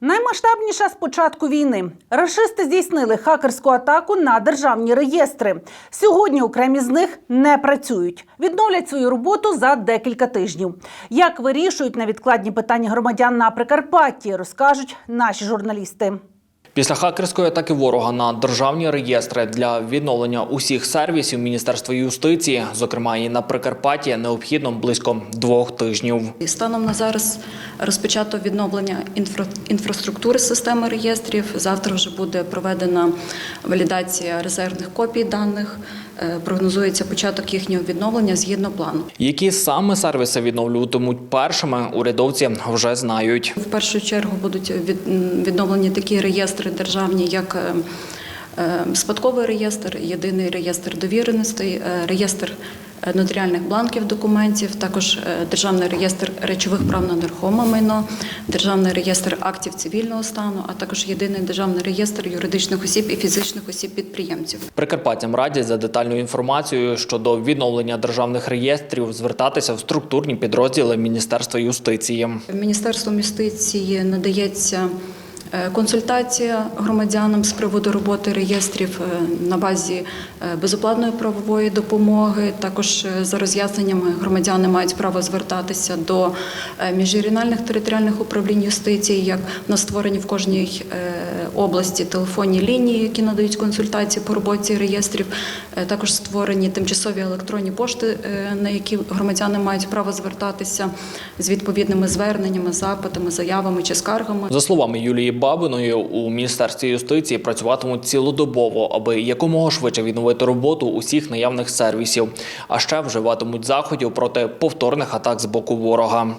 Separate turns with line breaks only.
Наймасштабніша з початку війни. Рашисти здійснили хакерську атаку на державні реєстри. Сьогодні окремі з них не працюють. Відновлять свою роботу за декілька тижнів. Як вирішують невідкладні питання громадян на Прикарпатті, розкажуть наші журналісти.
Після хакерської атаки ворога на державні реєстри для відновлення усіх сервісів Міністерства юстиції, зокрема і на Прикарпатті, необхідно близько двох тижнів.
Станом на зараз розпочато відновлення інфра- інфраструктури системи реєстрів. Завтра вже буде проведена валідація резервних копій даних. Е, Прогнозується початок їхнього відновлення згідно плану.
Які саме сервіси відновлюватимуть першими, урядовці вже знають.
В першу чергу будуть від- відновлені такі реєстри державні, як е, е, спадковий реєстр, єдиний реєстр довіреностей, е, реєстр нотаріальних бланків документів, також державний реєстр речових прав на нерухоме майно, державний реєстр актів цивільного стану, а також єдиний державний реєстр юридичних осіб і фізичних осіб підприємців.
Прикарпаттям радять за детальною інформацією щодо відновлення державних реєстрів звертатися в структурні підрозділи Міністерства юстиції.
Міністерством юстиції надається консультація громадянам з приводу роботи реєстрів е, на базі е, безоплатної правової допомоги. Також е, за роз'ясненнями громадяни мають право звертатися до е, міжрегіональних територіальних управлінь юстиції, як на створені в кожній е, області телефонні лінії, які надають консультації по роботі реєстрів. Е, Також створені тимчасові електронні пошти, е, на які громадяни мають право звертатися з відповідними зверненнями, запитами, заявами чи скаргами.
За словами Юлії Бабиної, у міністерстві юстиції працюватимуть цілодобово, аби якомога швидше відновити роботу усіх наявних сервісів, а ще вживатимуть заходів проти повторних атак з боку ворога.